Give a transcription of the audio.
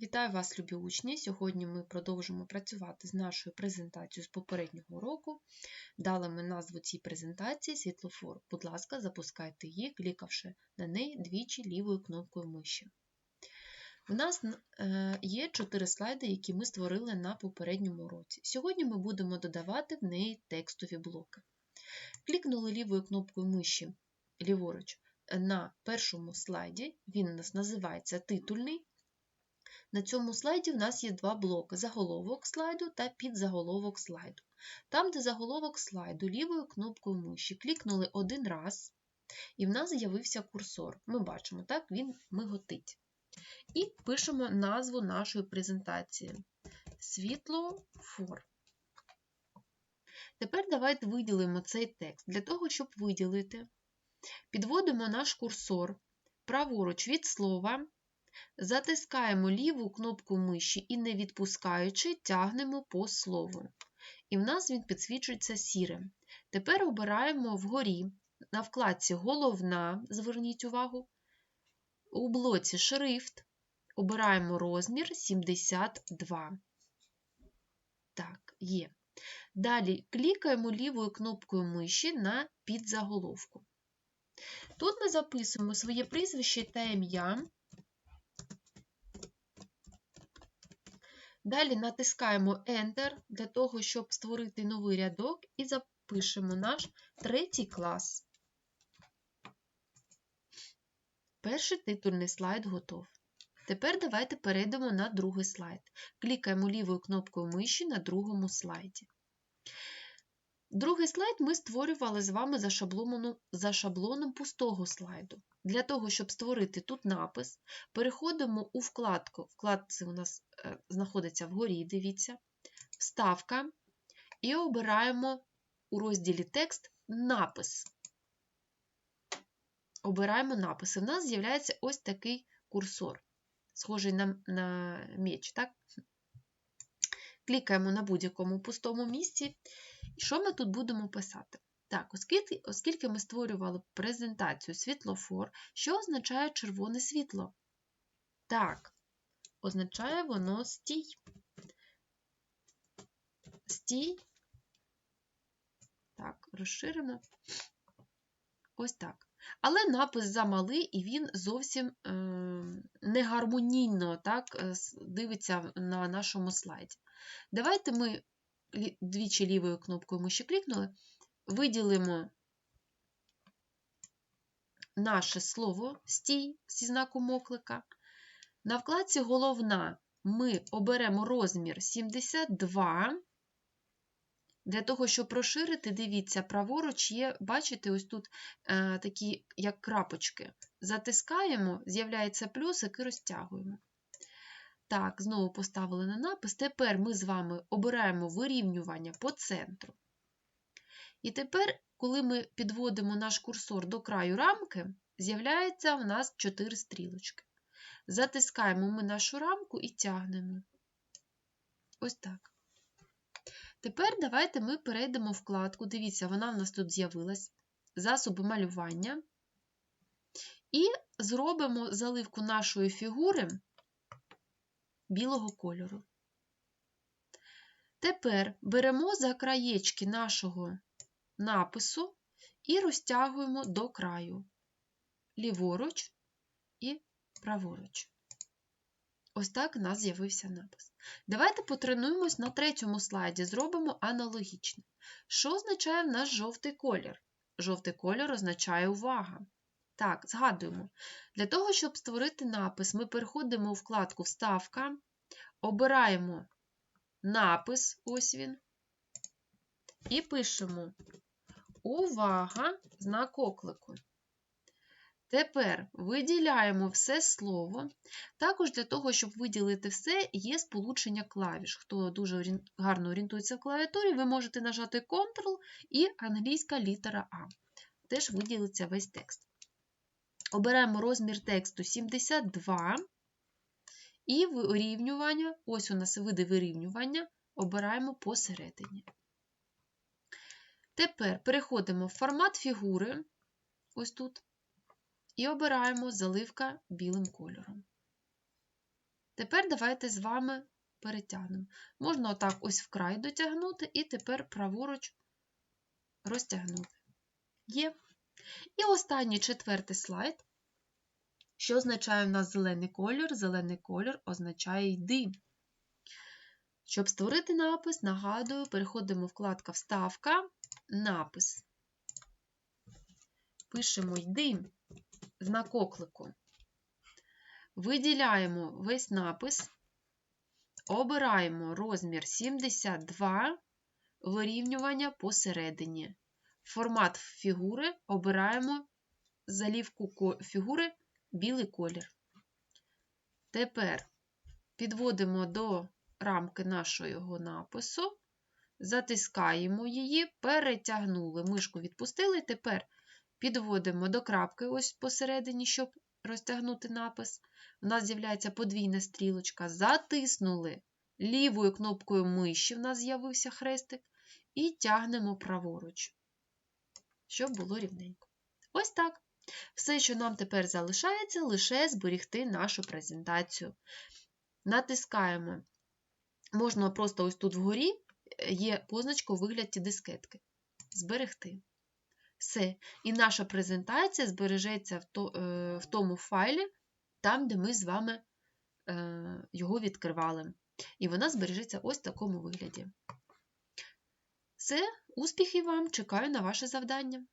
Вітаю вас, любі учні! Сьогодні ми продовжимо працювати з нашою презентацією з попереднього року. Дали ми назву цій презентації світлофор. Будь ласка, запускайте її, клікавши на неї двічі лівою кнопкою миші. У нас е, є чотири слайди, які ми створили на попередньому уроці. Сьогодні ми будемо додавати в неї текстові блоки. Клікнули лівою кнопкою миші ліворуч на першому слайді, він у нас називається титульний. На цьому слайді в нас є два блоки: заголовок слайду та підзаголовок слайду. Там, де заголовок слайду, лівою кнопкою миші клікнули один раз, і в нас з'явився курсор. Ми бачимо, так, він миготить. І пишемо назву нашої презентації: Світлофор. Тепер давайте виділимо цей текст. Для того, щоб виділити, підводимо наш курсор праворуч від слова. Затискаємо ліву кнопку миші і, не відпускаючи, тягнемо по слову. І в нас він підсвічується сірим. Тепер обираємо вгорі на вкладці Головна, зверніть увагу, у блоці Шрифт обираємо розмір 72. Так, є. Далі клікаємо лівою кнопкою миші на підзаголовку. Тут ми записуємо своє прізвище та ім'я. Далі натискаємо Enter для того, щоб створити новий рядок, і запишемо наш третій клас. Перший титульний слайд готов. Тепер давайте перейдемо на другий слайд. Клікаємо лівою кнопкою миші на другому слайді. Другий слайд ми створювали з вами за шаблоном, за шаблоном пустого слайду. Для того, щоб створити тут напис, переходимо у вкладку. Вкладці у нас е, знаходиться вгорі, дивіться, вставка, і обираємо у розділі текст напис. Обираємо напис. І в нас з'являється ось такий курсор, схожий на на меч. так? Клікаємо на будь-якому пустому місці. І що ми тут будемо писати? Так, оскільки оскільки ми створювали презентацію світлофор, що означає червоне світло? Так, означає воно стій. Стій. Так, розширимо. Ось так. Але напис замалий, і він зовсім е, негармонійно так, е, дивиться на нашому слайді. Давайте ми двічі лівою кнопкою миші клікнули, виділимо наше слово стій зі знаком оклика. На вкладці головна ми оберемо розмір 72. Для того, щоб розширити, дивіться, праворуч є, бачите, ось тут е, такі, як крапочки. Затискаємо, з'являється плюсик і розтягуємо. Так, знову поставили на напис. Тепер ми з вами обираємо вирівнювання по центру. І тепер, коли ми підводимо наш курсор до краю рамки, з'являється у нас 4 стрілочки. Затискаємо ми нашу рамку і тягнемо. Ось так. Тепер давайте ми перейдемо в вкладку. Дивіться, вона в нас тут з'явилась. Засоби малювання. І зробимо заливку нашої фігури білого кольору. Тепер беремо за краєчки нашого напису і розтягуємо до краю, ліворуч і праворуч. Ось так у нас з'явився напис. Давайте потренуємось на третьому слайді, зробимо аналогічно. Що означає в нас жовтий колір? Жовтий колір означає увага. Так, згадуємо. Для того, щоб створити напис, ми переходимо у вкладку Вставка, обираємо напис, ось він, і пишемо Увага! Знак оклику. Тепер виділяємо все слово. Також для того, щоб виділити все, є сполучення клавіш. Хто дуже гарно орієнтується в клавіатурі, ви можете нажати Ctrl і англійська літера А. Теж виділиться весь текст. Обираємо розмір тексту 72 і вирівнювання, ось у нас види вирівнювання, обираємо посередині. Тепер переходимо в формат фігури, ось тут, і обираємо заливка білим кольором. Тепер давайте з вами перетягнемо. Можна отак ось вкрай дотягнути, і тепер праворуч розтягнути. Є. І останній четвертий слайд. Що означає у нас зелений колір? Зелений колір означає йди. Щоб створити напис, нагадую, переходимо в вкладка Вставка, напис. Пишемо йди, знак оклику. Виділяємо весь напис, обираємо розмір 72, вирівнювання посередині. Формат фігури обираємо залівку фігури білий колір. Тепер підводимо до рамки нашого напису, затискаємо її, перетягнули, мишку відпустили, тепер підводимо до крапки ось посередині, щоб розтягнути напис. У нас з'являється подвійна стрілочка, затиснули лівою кнопкою миші, у нас з'явився хрестик, і тягнемо праворуч, щоб було рівненько. Ось так. Все, що нам тепер залишається, лише зберігти нашу презентацію. Натискаємо, можна просто ось тут вгорі є позначка у вигляді дискетки. Зберегти. Все. І наша презентація збережеться е, в тому файлі, там, де ми з вами е, його відкривали. І вона збережеться ось в такому вигляді. Все, успіхів вам! Чекаю на ваше завдання.